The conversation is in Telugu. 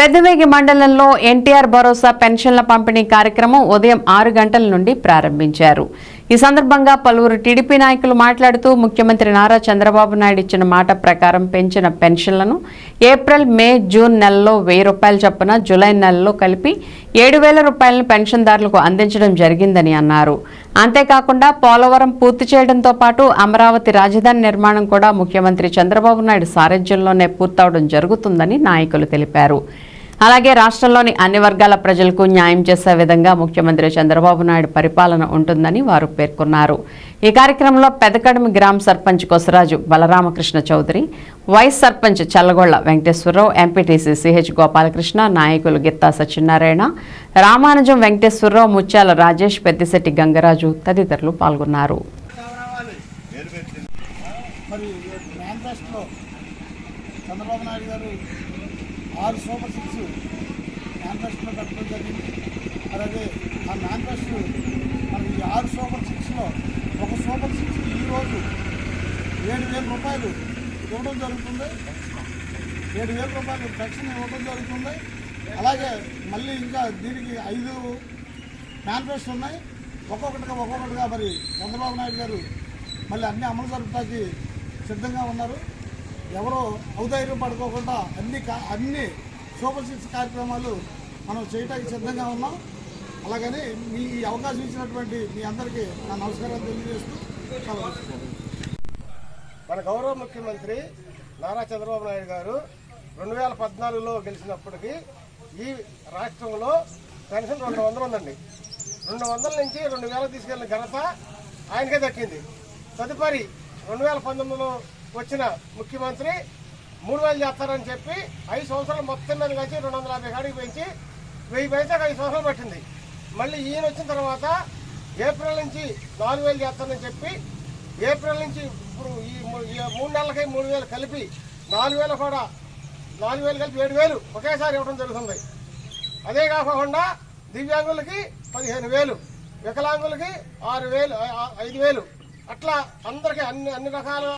పెద్దవేగి మండలంలో ఎన్టీఆర్ భరోసా పెన్షన్ల పంపిణీ కార్యక్రమం ఉదయం ఆరు గంటల నుండి ప్రారంభించారు. ఈ సందర్భంగా పలువురు టీడీపీ నాయకులు మాట్లాడుతూ ముఖ్యమంత్రి నారా చంద్రబాబు నాయుడు ఇచ్చిన మాట ప్రకారం పెంచిన పెన్షన్లను ఏప్రిల్ మే జూన్ నెలలో వెయ్యి రూపాయల చొప్పున జూలై నెలలో కలిపి ఏడు వేల రూపాయలను పెన్షన్దారులకు అందించడం జరిగిందని అన్నారు. అంతేకాకుండా పోలవరం పూర్తి చేయడంతో పాటు అమరావతి రాజధాని నిర్మాణం కూడా ముఖ్యమంత్రి చంద్రబాబు నాయుడు సారథ్యంలోనే పూర్తవడం జరుగుతుందని నాయకులు తెలిపారు. అలాగే రాష్ట్రంలోని అన్ని వర్గాల ప్రజలకు న్యాయం చేసే విధంగా ముఖ్యమంత్రి చంద్రబాబు నాయుడు పరిపాలన ఉంటుందని వారు పేర్కొన్నారు. ఈ కార్యక్రమంలో పెదకడమి గ్రామ sarpanch Kosaraju Balaramakrishna Chowdary vice sarpanch Challagolla Venkateswara Rao MPTC CH Gopalakrishna నాయకులు గిత్తా సత్యనారాయణ రామానుజం వెంకటేశ్వరరావు ముత్యాల రాజేష్ పెద్దిశెట్టి గంగరాజు తదితరులు పాల్గొన్నారు. మరి చంద్రబాబు నాయుడు గారు ఆరు సూపర్ సిక్స్ మేనిఫెస్టోలో పెట్టడం జరిగింది. మరి అదే ఆ మేనిఫెస్టో మనకి ఈ ఆరు సూపర్ సిక్స్లో ఒక సూపర్ సిక్స్ ఈరోజు ఏడు వేల రూపాయలు ఇవ్వడం జరుగుతుంది. ఏడు వేల రూపాయలు పెన్షన్ ఇవ్వడం జరుగుతుంది. అలాగే మళ్ళీ ఇంకా దీనికి ఐదు మేనిఫెస్టో ఉన్నాయి. ఒక్కొక్కటిగా ఒక్కొక్కటిగా మరి చంద్రబాబు నాయుడు గారు మళ్ళీ అన్ని అమలు జరపడానికి సిద్ధంగా ఉన్నారు. ఎవరో ఔదార్యం పడుకోకుండా అన్ని కా- అన్ని సూపర్ సిక్స్ కార్యక్రమాలు మనం చేయడానికి సిద్ధంగా ఉన్నాం. అలాగని మీ ఈ అవకాశం ఇచ్చినటువంటి మీ అందరికీ నా నమస్కారాలు తెలియజేస్తూ మన గౌరవ ముఖ్యమంత్రి నారా చంద్రబాబు నాయుడు గారు రెండు వేల పద్నాలుగులో గెలిచినప్పటికీ ఈ రాష్ట్రంలో పెన్షన్ రెండు వందలు ఉందండి. రెండు వందల నుంచి రెండు వేల తీసుకెళ్ళిన ఘనత ఆయనకే దక్కింది. తదుపరి రెండు వేల పంతొమ్మిదిలో వచ్చిన ముఖ్యమంత్రి మూడు వేలు చేస్తారని చెప్పి ఐదు సంవత్సరాలు మొత్తం మీద కలిసి రెండు వందల యాభై కాడికి పెంచి వెయ్యి పెంచాక ఐదు సంవత్సరాలు పట్టింది. మళ్ళీ ఈయన వచ్చిన తర్వాత ఏప్రిల్ నుంచి నాలుగు వేలు చేస్తానని చెప్పి ఏప్రిల్ నుంచి ఇప్పుడు ఈ మూడు నెలలకి మూడు వేలు కలిపి నాలుగు వేలు కూడా నాలుగు వేలు కలిపి ఏడు వేలు ఒకేసారి ఇవ్వడం జరుగుతుంది. అదే కాకుండా దివ్యాంగులకి పదిహేను వేలు వికలాంగులకి ఆరు వేలు ఐదు వేలు. అట్లా అందరికీ అన్ని అన్ని రకాల